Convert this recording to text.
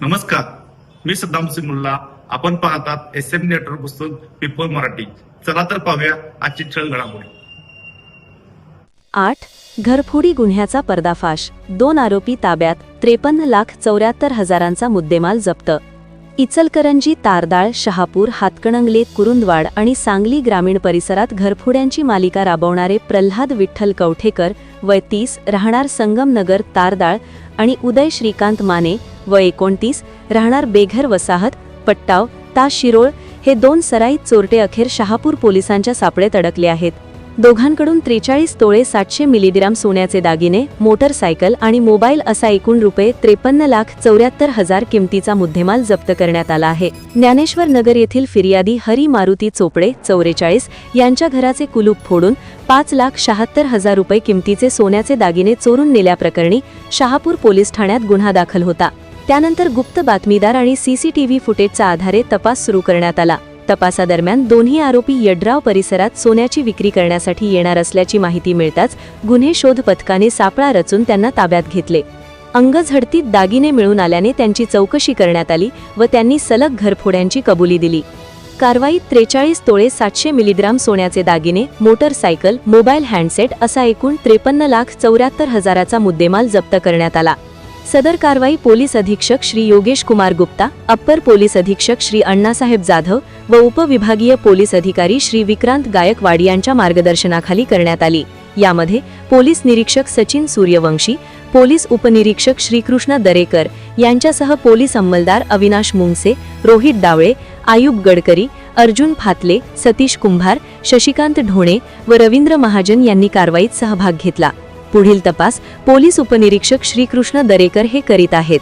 नमस्कार. मी सद्दाम सिंग आपण पाहतात एस एम नेटवर्क पुस्तक पीपल मराठी. चला तर पाहूया आजची छळ घडामोडी. आठ. घरफोडी गुन्ह्याचा पर्दाफाश. दोन आरोपी ताब्यात. त्रेपन्न लाख चौऱ्याहत्तर हजारांचा मुद्देमाल जप्त. इचलकरंजी तारदाळ शहापूर हातकणंगले कुरुंदवाड आणि सांगली ग्रामीण परिसरात घरफोड्यांची मालिका राबवणारे प्रल्हाद विठ्ठल कवठेकर वय तीस राहणार संगमनगर तारदाळ आणि उदय श्रीकांत माने व एकोणतीस राहणार बेघर वसाहत पट्टाव ता शिरोळ हे दोन सराईत चोरटे अखेर शहापूर पोलिसांच्या सापळेत अडकले आहेत. दोघांकडून त्रेचाळीस तोळे सातशे मिलीग्राम सोन्याचे दागिने मोटरसायकल आणि मोबाईल असा एकूण रुपये त्रेपन्न लाख चौऱ्याहत्तर हजार किमतीचा मुद्देमाल जप्त करण्यात आला आहे. ज्ञानेश्वर नगर येथील फिर्यादी हरी मारुती चोपडे चौवेचाळीस यांच्या घराचे कुलूप फोडून पाच लाख शहात्तर हजार रुपये किमतीचे सोन्याचे दागिने चोरून नेल्याप्रकरणी शहापूर पोलीस ठाण्यात गुन्हा दाखल होता. त्यानंतर गुप्त बातमीदार आणि सीसीटीव्ही फुटेजच्या आधारे तपास सुरू करण्यात आला. तपासादरम्यान दोन्ही आरोपी यड्राव परिसरात सोन्याची विक्री करण्यासाठी येणार असल्याची माहिती मिळताच गुन्हे शोध पथकाने सापळा रचून त्यांना ताब्यात घेतले. अंगझडतीत दागिने मिळून आल्याने त्यांची चौकशी करण्यात आली व त्यांनी सलग घरफोड्यांची कबुली दिली. कारवाईत त्रेचाळीस तोळे सातशे मिलीग्राम सोन्याचे दागिने मोटरसायकल मोबाईल हँडसेट असा एकूण त्रेपन्न लाख चौऱ्याहत्तर हजाराचा मुद्देमाल जप्त करण्यात आला. सदर कारवाई पोलीस अधीक्षक श्री योगेश कुमार गुप्ता अप्पर पोलीस अधीक्षक श्री अण्णासाहेब जाधव व उपविभागीय पोलीस अधिकारी श्री विक्रांत गायकवाड यांच्या मार्गदर्शनाखाली करण्यात आली. यामध्ये पोलीस निरीक्षक सचिन सूर्यवंशी पोलीस उपनिरीक्षक श्रीकृष्ण दरेकर यांच्यासह पोलीस अंमलदार अविनाश मुंगसे रोहित डावळे आयुब गडकरी अर्जुन फातले सतीश कुंभार शशिकांत ढोणे व रवींद्र महाजन यांनी कारवाईत सहभाग घेतला. पुढील तपास पोलीस उपनिरीक्षक श्रीकृष्ण दरेकर हे करीत आहेत.